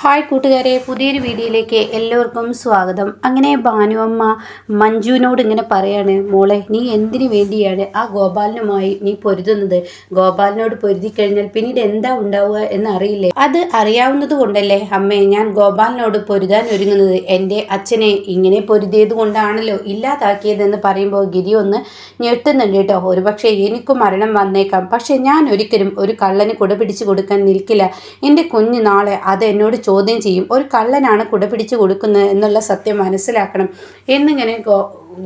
Hi കൂട്ടുകാരെ പുതിയൊരു വീഡിയോയിലേക്ക് എല്ലാവർക്കും സ്വാഗതം. അങ്ങനെ ഭാനുവമ്മ മഞ്ജുവിനോട് ഇങ്ങനെ പറയാണ് മോളെ നീ എന്തിനു വേണ്ടിയാണ് ആ ഗോപാലനുമായി നീ പൊരുതുന്നത്? ഗോപാലനോട് പൊരുതി കഴിഞ്ഞാൽ പിന്നീട് എന്താ ഉണ്ടാവുക എന്ന് അറിയില്ലേ അത് അറിയാവുന്നത് കൊണ്ടല്ലേ അമ്മേ ഞാൻ ഗോപാലനോട് പൊരുതാൻ ഒരുങ്ങുന്നത് എന്റെ അച്ഛനെ ഇങ്ങനെ പൊരുതിയത് കൊണ്ടാണല്ലോ ഇല്ലാതാക്കിയതെന്ന് പറയുമ്പോൾ ഗിരി ഒന്ന് ഞെട്ടുന്നുണ്ട് കേട്ടോ. ഒരുപക്ഷെ എനിക്ക് മരണം വന്നേക്കാം. പക്ഷേ ഞാൻ ഒരിക്കലും ഒരു കള്ളന് കുട പിടിച്ചു കൊടുക്കാൻ നിൽക്കില്ല. എന്റെ കുഞ്ഞ് നാളെ അത് എന്നോട് ചോദ്യം ചെയ്യും. ഒരു കള്ളനാണ് കുട പിടിച്ചു കൊടുക്കുന്നത് എന്നുള്ള സത്യം മനസ്സിലാക്കണം. എന്നിങ്ങനെ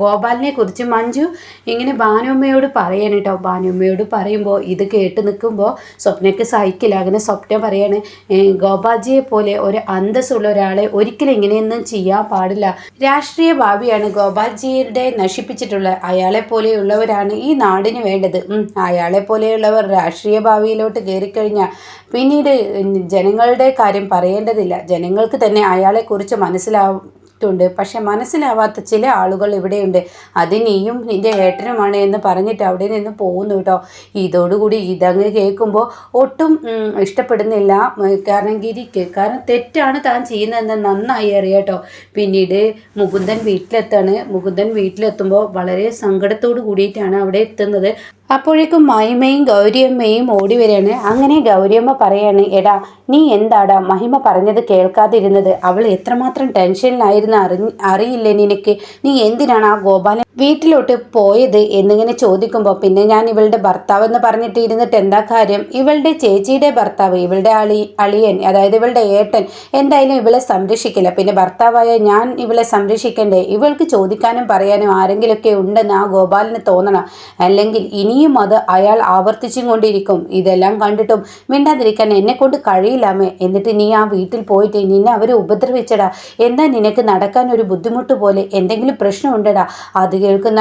ഗോപാലിനെ കുറിച്ച് മഞ്ജു ഇങ്ങനെ ഭാനുമ്മയോട് പറയാണ് കേട്ടോ. ഭാനുമ്മയോട് പറയുമ്പോൾ ഇത് കേട്ട് നിൽക്കുമ്പോൾ സ്വപ്നയ്ക്ക് സഹിക്കില്ല. അങ്ങനെ സ്വപ്ന പറയാണ് "ഏ, ഗോപാൽജിയെ പോലെ ഒരു അന്തസ്സുള്ള ഒരാളെ ഒരിക്കലും ഇങ്ങനെയൊന്നും ചെയ്യാൻ പാടില്ല. രാഷ്ട്രീയ ഭാവിയാണ് ഗോപാൽജിയുടെ നശിപ്പിച്ചിട്ടുള്ളത് അയാളെ പോലെയുള്ളവരാണ് ഈ നാടിന് വേണ്ടത്. അയാളെ പോലെയുള്ളവർ രാഷ്ട്രീയ ഭാവിയിലോട്ട് കയറിക്കഴിഞ്ഞാൽ പിന്നീട് ജനങ്ങളുടെ കാര്യം പറയേണ്ടതില്ല. ജനങ്ങൾക്ക് തന്നെ അയാളെക്കുറിച്ച് മനസ്സിലാവും ണ്ട് പക്ഷെ മനസ്സിലാവാത്ത ചില ആളുകൾ ഇവിടെയുണ്ട്. അത് നീയും നിന്റെ ഏട്ടനുമാണ് എന്ന് പറഞ്ഞിട്ട് അവിടെ നിന്ന് പോകുന്നു കേട്ടോ. ഇതോടുകൂടി ഇതങ്ങ് കേൾക്കുമ്പോൾ ഒട്ടും ഇഷ്ടപ്പെടുന്നില്ല. കാരണം ഗിരിക്ക് കാരണം തെറ്റാണ് താൻ ചെയ്യുന്നതെന്ന് നന്നായി അറിയാട്ടോ പിന്നീട് മുകുന്ദൻ വീട്ടിലെത്താണ്. മുകുന്ദൻ വീട്ടിലെത്തുമ്പോൾ വളരെ സങ്കടത്തോട് കൂടിയിട്ടാണ് അവിടെ എത്തുന്നത്. അപ്പോഴേക്കും മഹിമയും ഗൗരിയമ്മയും ഓടി വരികയാണ്. അങ്ങനെ ഗൗരിയമ്മ പറയാണ് എടാ നീ എന്താടാ മഹിമ പറഞ്ഞത് കേൾക്കാതിരുന്നത്? അവൾ എത്രമാത്രം ടെൻഷനിലായിരുന്നു അറി അറിയില്ലേ നിനക്ക്? നീ എന്തിനാണ് ആ ഗോപാലൻ വീട്ടിലോട്ട് പോയത്? എന്നിങ്ങനെ ചോദിക്കുമ്പോൾ പിന്നെ ഞാൻ ഇവളുടെ ഭർത്താവ് എന്ന് പറഞ്ഞിട്ട് ഇരുന്നിട്ട് എന്താ കാര്യം? ഇവളുടെ ചേച്ചിയുടെ ഭർത്താവ് ഇവളുടെ അളി അളിയൻ അതായത് ഇവളുടെ ഏട്ടൻ എന്തായാലും ഇവളെ സംരക്ഷിക്കില്ല. പിന്നെ ഭർത്താവായ ഞാൻ ഇവളെ സംരക്ഷിക്കണ്ടേ? ഇവൾക്ക് ചോദിക്കാനും പറയാനും ആരെങ്കിലുമൊക്കെ ഉണ്ടെന്ന് ആ ഗോപാലിന് തോന്നണം. അല്ലെങ്കിൽ ഇനിയും അത് അയാൾ ആവർത്തിച്ചും കൊണ്ടിരിക്കും. ഇതെല്ലാം കണ്ടിട്ടും മിണ്ടാതിരിക്കാൻ എന്നെ കൊണ്ട് കഴിയില്ലാമേ. എന്നിട്ട് നീ ആ വീട്ടിൽ പോയിട്ട് നിന്നെ അവർ ഉപദ്രവിച്ചടാ. എന്താ നിനക്ക് നടക്കാൻ ഒരു ബുദ്ധിമുട്ട് പോലെ എന്തെങ്കിലും പ്രശ്നമുണ്ടടാ? അത് കേൾക്കുന്ന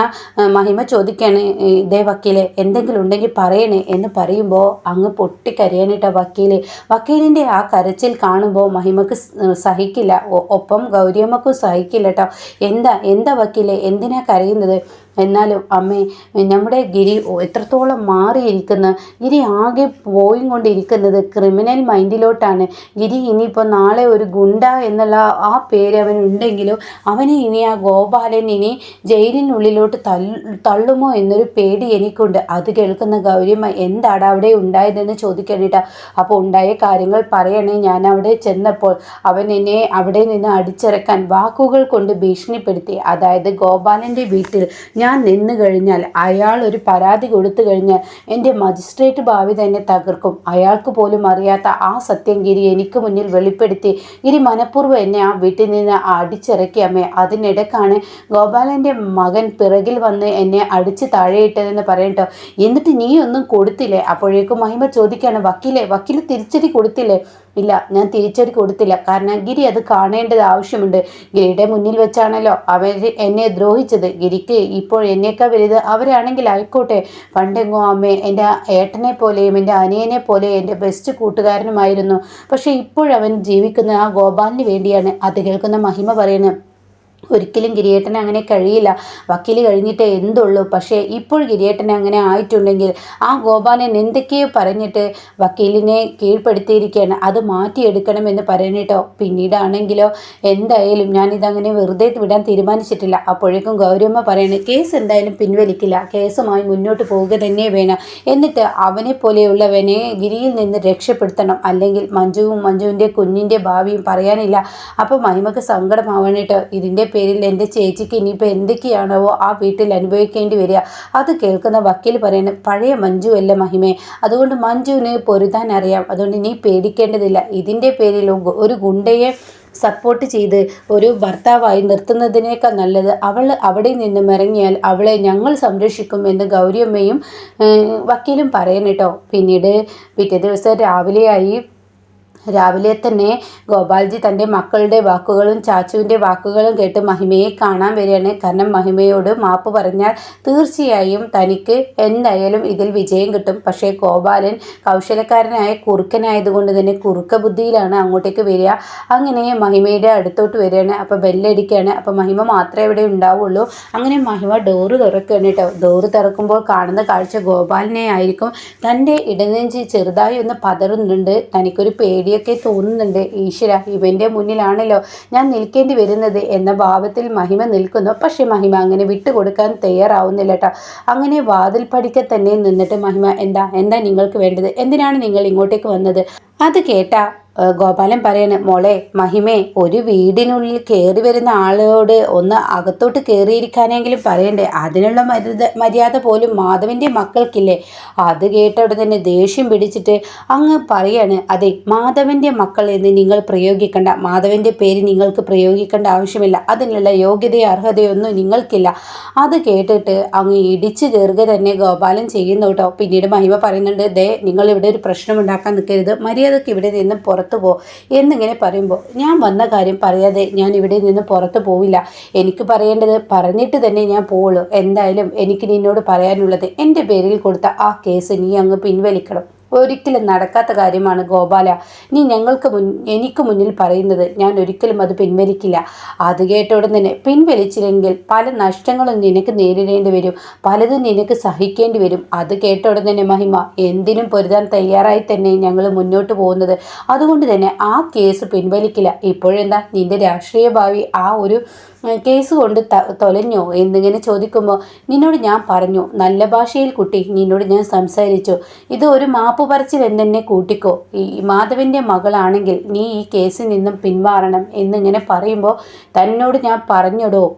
മഹിമ ചോദിക്കാണ് ഇതേ വക്കീലെ എന്തെങ്കിലും ഉണ്ടെങ്കിൽ പറയണേ എന്ന് പറയുമ്പോൾ അങ്ങ് പൊട്ടിക്കരയാനിട്ട വക്കീൽ. വക്കീലിന്റെ ആ കരച്ചിൽ കാണുമ്പോൾ മഹിമക്ക് സഹിക്കില്ല. ഒപ്പം ഗൗരിയമ്മക്കും സഹിക്കില്ല കേട്ടോ എന്താ എന്താ വക്കീലെ എന്തിനാ കരയുന്നത്? എന്നാലും അമ്മേ നമ്മുടെ ഗിരി എത്രത്തോളം മാറിയിരിക്കുന്ന. ഗിരി ആകെ പോയി കൊണ്ടിരിക്കുന്നത് ക്രിമിനൽ മൈൻഡിലോട്ടാണ്. ഗിരി ഇനിയിപ്പോൾ നാളെ ഒരു ഗുണ്ട എന്നുള്ള ആ പേര് അവനുണ്ടെങ്കിലും അവനെ ഇനി ആ ഗോപാലൻ ഇനി ജയിലിനുള്ളിലോട്ട് തള്ളു തള്ളുമോ എന്നൊരു പേടി എനിക്കുണ്ട്. അത് കേൾക്കുന്ന ഗൗരിയമ്മ എന്താണ് അവിടെ ഉണ്ടായതെന്ന് ചോദിക്കേണ്ടിട്ട? അപ്പോൾ ഉണ്ടായ കാര്യങ്ങൾ പറയണേ ഞാൻ അവിടെ ചെന്നപ്പോൾ അവൻ എന്നെ അവിടെ നിന്ന് അടിച്ചിറക്കാൻ വാക്കുകൾ കൊണ്ട് ഭീഷണിപ്പെടുത്തി. അതായത് ഗോപാലന്റെ വീട്ടിൽ ഞാൻ നിന്ന് കഴിഞ്ഞാൽ അയാൾ ഒരു പരാതി കൊടുത്തു കഴിഞ്ഞാൽ എന്റെ മജിസ്ട്രേറ്റ് ഭാവി തന്നെ തകർക്കും. അയാൾക്ക് പോലും അറിയാത്ത ആ സത്യം ഗിരി എനിക്ക് മുന്നിൽ വെളിപ്പെടുത്തി ഗിരി മനഃപൂർവം എന്നെ ആ വീട്ടിൽ നിന്ന് അടിച്ചിറക്കി അമ്മേ. അതിനിടക്കാണ് ഗോപാലന്റെ മകൻ പിറകിൽ വന്ന് എന്നെ അടിച്ച് താഴെയിട്ടതെന്ന് പറയട്ടോ എന്നിട്ട് നീ ഒന്നും കൊടുത്തില്ലേ? അപ്പോഴേക്കും മഹിമ ചോദിക്കുകയാണ് വക്കീലെ വക്കീൽ തിരിച്ചടി കൊടുത്തില്ലേ? ഇല്ല ഞാൻ തിരിച്ചടി കൊടുത്തില്ല. കാരണം ഗിരി അത് കാണേണ്ടത് ആവശ്യമുണ്ട്. ഗിരിയുടെ മുന്നിൽ വെച്ചാണല്ലോ അവർ എന്നെ ദ്രോഹിച്ചത്. ഗിരിക്ക് ഇപ്പോൾ എന്നേക്കാൾ വലുത് അവരാണെങ്കിൽ ആയിക്കോട്ടെ. പണ്ടെങ്ങോ അമ്മേ എന്റെ ഏട്ടനെ പോലെയും എന്റെ അനിയനെ പോലെയും എന്റെ ബെസ്റ്റ് കൂട്ടുകാരനുമായിരുന്നു. പക്ഷേ ഇപ്പോഴവൻ ജീവിക്കുന്ന ആ ഗോപാലിന് വേണ്ടിയാണ് അത് കേൾക്കുന്ന മഹിമ പറയുന്നത്. ഒരിക്കലും ഗിരിയേട്ടന് അങ്ങനെ കഴിയില്ല. വക്കീൽ കഴിഞ്ഞിട്ടേ എന്തുള്ളൂ. പക്ഷേ ഇപ്പോൾ ഗിരിയേട്ടന് അങ്ങനെ ആയിട്ടുണ്ടെങ്കിൽ ആ ഗോപാലൻ എന്തൊക്കെയോ പറഞ്ഞിട്ട് വക്കീലിനെ കീഴ്പ്പെടുത്തിയിരിക്കുകയാണ്. അത് മാറ്റിയെടുക്കണമെന്ന് പറയണേട്ടോ പിന്നീടാണെങ്കിലോ എന്തായാലും ഞാനിതങ്ങനെ വെറുതെ വിടാൻ തീരുമാനിച്ചിട്ടില്ല. അപ്പോഴേക്കും ഗൗരമ്മ പറയണേ കേസ് എന്തായാലും പിൻവലിക്കില്ല. കേസുമായി മുന്നോട്ട് പോവുക തന്നെ വേണം. എന്നിട്ട് അവനെ പോലെയുള്ളവനെ ഗിരിയിൽ നിന്ന് രക്ഷപ്പെടുത്തണം. അല്ലെങ്കിൽ മഞ്ജുവും മഞ്ജുവിന്റെ കുഞ്ഞിന്റെ ഭാവിയും പറയാനില്ല. അപ്പോൾ മഹിമക്ക് സങ്കടമാവണേട്ടോ ഇതിന്റെ പേരിൽ എന്റെ ചേച്ചിക്ക് ഇനിയിപ്പോൾ എന്തൊക്കെയാണോ ആ വീട്ടിൽ അനുഭവിക്കേണ്ടി വരിക. അത് കേൾക്കുന്ന വക്കീൽ പറയുന്നത് പഴയ മഞ്ജു അല്ല മഹിമേ. അതുകൊണ്ട് മഞ്ജുവിന് പൊരുതാൻ അറിയാം. അതുകൊണ്ട് നീ പേടിക്കേണ്ടതില്ല. ഇതിന്റെ പേരിൽ ഒരു- ഗുണ്ടയെ സപ്പോർട്ട് ചെയ്ത് ഒരു ഭർത്താവായി നിർത്തുന്നതിനേക്കാൾ നല്ലത് അവൾ അവിടെ നിന്ന് ഇറങ്ങിയാൽ അവളെ ഞങ്ങൾ സംരക്ഷിക്കും എന്ന് ഗൗരിയമ്മയും വക്കീലും വക്കീലും പറയണേട്ടോ പിന്നീട് പിറ്റേ ദിവസം രാവിലെയായി രാവിലെ തന്നെ ഗോപാൽജി തന്റെ മക്കളുടെ വാക്കുകളും ചാച്ചുവിന്റെ വാക്കുകളും കേട്ട് മഹിമയെ കാണാൻ വരികയാണ്. കാരണം മഹിമയോട് മാപ്പ് പറഞ്ഞാൽ തീർച്ചയായും തനിക്ക് എന്തായാലും ഇതിൽ വിജയം കിട്ടും. പക്ഷേ ഗോപാലൻ കൗശലക്കാരനായ കുറുക്കനായതുകൊണ്ട് തന്നെ കുറുക്ക ബുദ്ധിയിലാണ് അങ്ങോട്ടേക്ക് വരിക. അങ്ങനെ മഹിമയുടെ അടുത്തോട്ട് വരികയാണ്. അപ്പോൾ ബെല്ലടിക്കുകയാണ്. അപ്പോൾ മഹിമ മാത്രമേ ഇവിടെ ഉണ്ടാവുള്ളൂ. അങ്ങനെ മഹിമ ഡോറ് തുറക്കുകയാണ് കേട്ടോ. ഡോറ് തുറക്കുമ്പോൾ കാണുന്ന കാഴ്ച ഗോപാലിനെ ആയിരിക്കും. തന്റെ ഇടനെഞ്ചി ചെറുതായി ഒന്ന് പതറുന്നുണ്ട്. തനിക്കൊരു പേടി പേടിയൊക്കെ തോന്നുന്നുണ്ട്. ഈശ്വര ഇവന്റെ മുന്നിലാണല്ലോ ഞാൻ നിൽക്കേണ്ടി വരുന്നത് എന്ന ഭാവത്തിൽ മഹിമ നിൽക്കുന്നു. പക്ഷെ മഹിമ അങ്ങനെ വിട്ടുകൊടുക്കാൻ തയ്യാറാവുന്നില്ല കേട്ടോ അങ്ങനെ വാതിൽ പടിക്കെ തന്നെ നിന്നിട്ട് മഹിമ എന്താ എന്താ നിങ്ങൾക്ക് വേണ്ടത്? എന്തിനാണ് നിങ്ങൾ ഇങ്ങോട്ടേക്ക് വന്നത്? അത് കേട്ട ഗോപാലൻ പറയാണ് മോളെ മഹിമേ ഒരു വീടിനുള്ളിൽ കയറി വരുന്ന ആളോട് ഒന്ന് അകത്തോട്ട് കയറിയിരിക്കാനെങ്കിലും പറയണ്ടേ? അതിനുള്ള മര്യാദ മര്യാദ പോലും മാധവന്റെ മക്കൾക്കില്ലേ? അത് കേട്ട ഉടനെ ദേഷ്യം പിടിച്ചിട്ട് അങ്ങ് പറയാണ് അതെ മാധവന്റെ മക്കൾ എന്ന് നിങ്ങൾ പ്രയോഗിക്കേണ്ട. മാധവന്റെ പേര് നിങ്ങൾക്ക് പ്രയോഗിക്കേണ്ട ആവശ്യമില്ല. അതിനുള്ള യോഗ്യതയോ അർഹതയോ ഒന്നും നിങ്ങൾക്കില്ല. അത് കേട്ടിട്ട് അങ്ങ് ഇടിച്ചു കയറുക തന്നെ ഗോപാലൻ ചെയ്യുന്നു കേട്ടോ. പിന്നീട് മഹിമ പറയുന്നുണ്ട് ദേ നിങ്ങൾ ഇവിടെ ഒരു പ്രശ്നം ഉണ്ടാക്കാൻ നിൽക്കരുത്. മര്യാദയ്ക്ക് ഇവിടെ നിന്ന് പുറത്ത് പോ എന്നിങ്ങനെ പറയുമ്പോൾ ഞാൻ വന്ന കാര്യം പറയാതെ ഞാൻ ഇവിടെ നിന്ന് പുറത്തു പോവില്ല. എനിക്ക് പറയേണ്ടത് പറഞ്ഞിട്ട് തന്നെ ഞാൻ പോവുള്ളൂ. എന്തായാലും എനിക്ക് നിന്നോട് പറയാനുള്ളത് എന്റെ പേരിൽ കൊടുത്ത ആ കേസ് നീ അങ്ങ് പിൻവലിക്കണം. ഒരിക്കലും നടക്കാത്ത കാര്യമാണ് ഗോപാല. നീ ഞങ്ങൾക്ക് മുൻ എനിക്ക് മുന്നിൽ പറയുന്നത് ഞാൻ ഒരിക്കലും അത് പിൻവലിക്കില്ല. അത് കേട്ട തന്നെ പിൻവലിച്ചില്ലെങ്കിൽ പല നഷ്ടങ്ങളും നിനക്ക് നേരിടേണ്ടി വരും. പലതും നിനക്ക് സഹിക്കേണ്ടി വരും. അത് കേട്ട തന്നെ മഹിമ എന്തിനും പൊരുതാൻ തയ്യാറായി തന്നെ ഞങ്ങൾ മുന്നോട്ട് പോകുന്നത്. അതുകൊണ്ട് തന്നെ ആ കേസ് പിൻവലിക്കില്ല. ഇപ്പോഴെന്താ? നിന്റെ രാഷ്ട്രീയ ഭാവി ആ ഒരു കേസ് കൊണ്ട് തൊലഞ്ഞോ. എന്നിങ്ങനെ ചോദിക്കുമ്പോൾ നിന്നോട് ഞാൻ പറഞ്ഞു. നല്ല ഭാഷയിൽ കുട്ടി. നിന്നോട് ഞാൻ സംസാരിച്ചു. ഇത് ഒരു മാപ്പ് പറച്ചിൽ എന്നെ കൂട്ടിക്കോ. ഈ മാധവന്റെ മകളാണെങ്കിൽ നീ ഈ കേസിൽ നിന്നും പിന്മാറണം എന്നിങ്ങനെ പറയുമ്പോൾ തന്നോട് ഞാൻ പറഞ്ഞിടോ.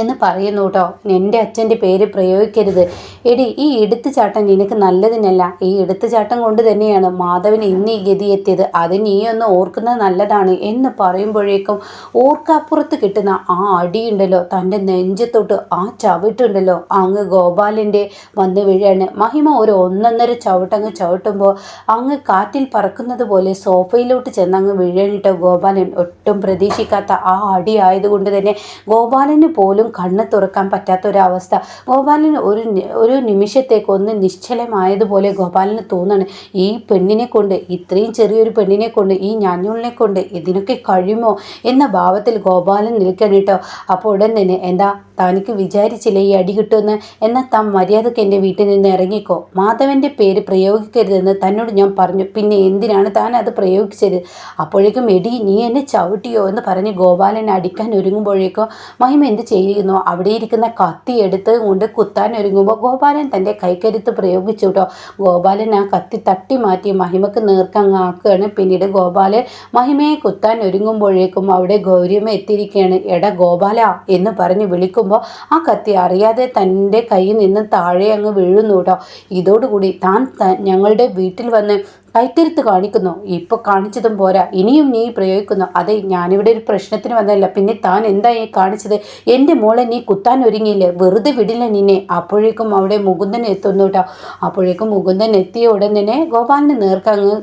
എന്ന് പറയുന്നു കേട്ടോ. എന്റെ അച്ഛന്റെ പേര് പ്രയോഗിക്കരുത്. എടി ഈ എടുത്തുചാട്ടം നിനക്ക് നല്ലതിനല്ല. ഈ എടുത്തുചാട്ടം കൊണ്ട് തന്നെയാണ് മാധവൻ ഇന്ന് ഈ ഗതിയെത്തിയത്. അത് നീ ഒന്ന് ഓർക്കുന്നത് നല്ലതാണ് എന്ന് പറയുമ്പോഴേക്കും ഓർക്കാപ്പുറത്ത് കിട്ടുന്ന ആ അടിയുണ്ടല്ലോ. തന്റെ നെഞ്ചത്തോട്ട് ആ ചവിട്ടുണ്ടല്ലോ. അങ്ങ് ഗോപാലിന്റെ വന്ന് വീഴാണ്. മഹിമ ഒരു ഒന്നൊന്നര ചവിട്ടങ്ങ് ചവിട്ടുമ്പോൾ അങ്ങ് കാറ്റിൽ പറക്കുന്നത് പോലെ സോഫയിലോട്ട് ചെന്ന് അങ്ങ് വീഴാനിട്ടോ ഗോപാലൻ. ഒട്ടും പ്രതീക്ഷിക്കാത്ത ആ അടി ആയതുകൊണ്ട് തന്നെ ഗോപാലന് പോലും പോലും കണ്ണ് തുറക്കാൻ പറ്റാത്ത പറ്റാത്തൊരവസ്ഥ. ഗോപാലന് ഒരു ഒരു നിമിഷത്തേക്ക് ഒന്ന് നിശ്ചലമായതുപോലെ ഗോപാലന് തോന്നുകയാണ് ഈ പെണ്ണിനെ കൊണ്ട് ഇത്രയും ചെറിയൊരു പെണ്ണിനെ കൊണ്ട് ഈ ഞാഞ്ഞുള്ളിനെ കൊണ്ട് ഇതിനൊക്കെ കഴിയുമോ എന്ന ഭാവത്തിൽ ഗോപാലൻ നിൽക്കണം കേട്ടോ. അപ്പോൾ ഉടൻ തന്നെ എന്താ തനിക്ക് വിചാരിച്ചില്ല ഈ അടി കിട്ടുമെന്ന്? എന്നാൽ താൻ മര്യാദയ്ക്ക് എന്റെ വീട്ടിൽ നിന്ന് ഇറങ്ങിക്കോ. മാധവന്റെ പേര് പ്രയോഗിക്കരുതെന്ന് തന്നോട് ഞാൻ പറഞ്ഞു. പിന്നെ എന്തിനാണ് താൻ അത് പ്രയോഗിച്ചത്? അപ്പോഴേക്കും എടി നീ എന്നെ ചവിട്ടിയോ? എന്ന് പറഞ്ഞ് ഗോപാലനെ അടിക്കാൻ ഒരുങ്ങുമ്പോഴേക്കോ മഹിമ എന്ത് ചെയ്യുന്നു. അവിടെ ഇരിക്കുന്ന കത്തി എടുത്ത് കൊണ്ട് കുത്താൻ ഒരുങ്ങുമ്പോൾ ഗോപാലൻ തന്റെ കൈക്കരുത്ത് പ്രയോഗിച്ചു കേട്ടോ ഗോപാലൻ ആ കത്തി തട്ടി മാറ്റി മഹിമക്ക് നേർക്കങ്ങാക്കുകയാണ്. പിന്നീട് ഗോപാലൻ മഹിമയെ കുത്താൻ ഒരുങ്ങുമ്പോഴേക്കും അവിടെ ഗൗരിയമ്മ എത്തിയിരിക്കുകയാണ്. എട ഗോപാല എന്ന് പറഞ്ഞ് വിളിക്കുമ്പോൾ ആ കത്തി അറിയാതെ തന്റെ കയ്യിൽ നിന്ന് താഴെ അങ്ങ് വീഴുന്നു കേട്ടോ ഇതോടുകൂടി താൻ ഞങ്ങളുടെ വീട്ടിൽ വന്ന് കൈക്കരുത്ത് കാണിക്കുന്നു. ഇപ്പോൾ കാണിച്ചതും പോരാ. ഇനിയും നീ പ്രയോഗിക്കുന്നു. അതെ ഞാനിവിടെ ഒരു പ്രശ്നത്തിന് വന്നതല്ല. പിന്നെ താൻ എന്താ ഈ കാണിച്ചത്? എന്റെ മോളെ നീ കുത്താൻ ഒരുങ്ങിയില്ലേ? വെറുതെ വിടില്ല നിന്നെ. അപ്പോഴേക്കും അവിടെ മുകുന്ദൻ എത്തുന്നു കേട്ടോ അപ്പോഴേക്കും മുകുന്ദൻ എത്തിയ ഉടൻ തന്നെ ഗോപാലിന് നേർക്ക് അങ്ങ്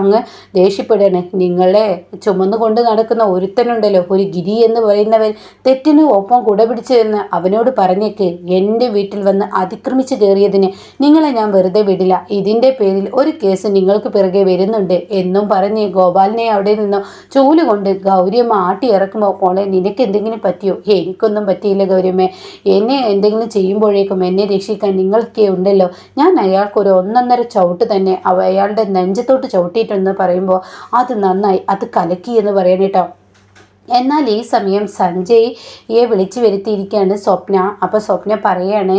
അങ്ങ് ദേഷ്യപ്പെടുകയാണ്. നിങ്ങളെ ചുമന്നുകൊണ്ട് നടക്കുന്ന ഒരുത്തനുണ്ടല്ലോ. ഒരു ഗിരി എന്ന് പറയുന്നവൻ തെറ്റിന് ഒപ്പം കുട പിടിച്ചു എന്ന് അവനോട് പറഞ്ഞേക്ക്. എന്റെ വീട്ടിൽ വന്ന് അതിക്രമിച്ച് കയറിയതിന് നിങ്ങളെ ഞാൻ വെറുതെ വിടില്ല. ഇതിന്റെ പേരിൽ ഒരു കേസ് നിങ്ങൾ നിങ്ങൾക്ക് പിറകെ വരുന്നുണ്ട് എന്നും പറഞ്ഞ് ഗോപാലിനെ അവിടെ നിന്നും ചൂൽ കൊണ്ട് ഗൗരിയമ്മ ആട്ടി ഇറക്കുമ്പോൾ മോളെ നിനക്ക് എന്തെങ്കിലും പറ്റിയോ? എനിക്കൊന്നും പറ്റിയില്ല ഗൗരിയമ്മ. എന്നെ എന്തെങ്കിലും ചെയ്യുമ്പോഴേക്കും എന്നെ രക്ഷിക്കാൻ നിങ്ങൾക്കേ ഉണ്ടല്ലോ. ഞാൻ അയാൾക്ക് ഒരു ഒന്നൊന്നര ചവിട്ട് തന്നെ അയാളുടെ നെഞ്ചത്തോട്ട് ചവിട്ടിയിട്ടെന്ന് പറയുമ്പോൾ അത് നന്നായി അത് കലക്കി എന്ന് പറയണേട്ടോ. എന്നാൽ ഈ സമയം സഞ്ജയ്യെ വിളിച്ചു വരുത്തിയിരിക്കുകയാണ് സ്വപ്ന. അപ്പോൾ സ്വപ്ന പറയാണ്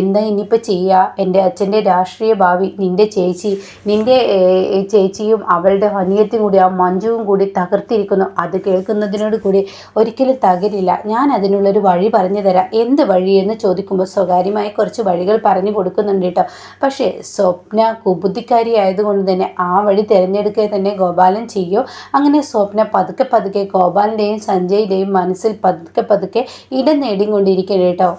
എന്താ ഇനിയിപ്പോൾ ചെയ്യുക? എന്റെ അച്ഛന്റെ രാഷ്ട്രീയ ഭാവി നിന്റെ ചേച്ചി നിന്റെ ചേച്ചിയും അവളുടെ അനിയത്തും കൂടി ആ മഞ്ജുവും കൂടി തകർത്തിരിക്കുന്നു. അത് കേൾക്കുന്നതിനോട് കൂടി ഒരിക്കലും തകരില്ല. ഞാൻ അതിനുള്ളൊരു വഴി പറഞ്ഞു തരാം. എന്ത് വഴിയെന്ന് ചോദിക്കുമ്പോൾ സ്വകാര്യമായി കുറച്ച് വഴികൾ പറഞ്ഞു കൊടുക്കുന്നുണ്ട് കേട്ടോ. പക്ഷേ സ്വപ്ന കുബുദ്ധിക്കാരി ആയതുകൊണ്ട് തന്നെ ആ വഴി തിരഞ്ഞെടുക്കുക തന്നെ ഗോപാലൻ ചെയ്യോ. അങ്ങനെ സ്വപ്ന പതുക്കെ പതുക്കെ ഗോപാലിന്റെയും സഞ്ജയ്യുടെയും മനസ്സിൽ പതുക്കെ പതുക്കെ ഇടം നേടിക്കൊണ്ടിരിക്കണം കേട്ടോ.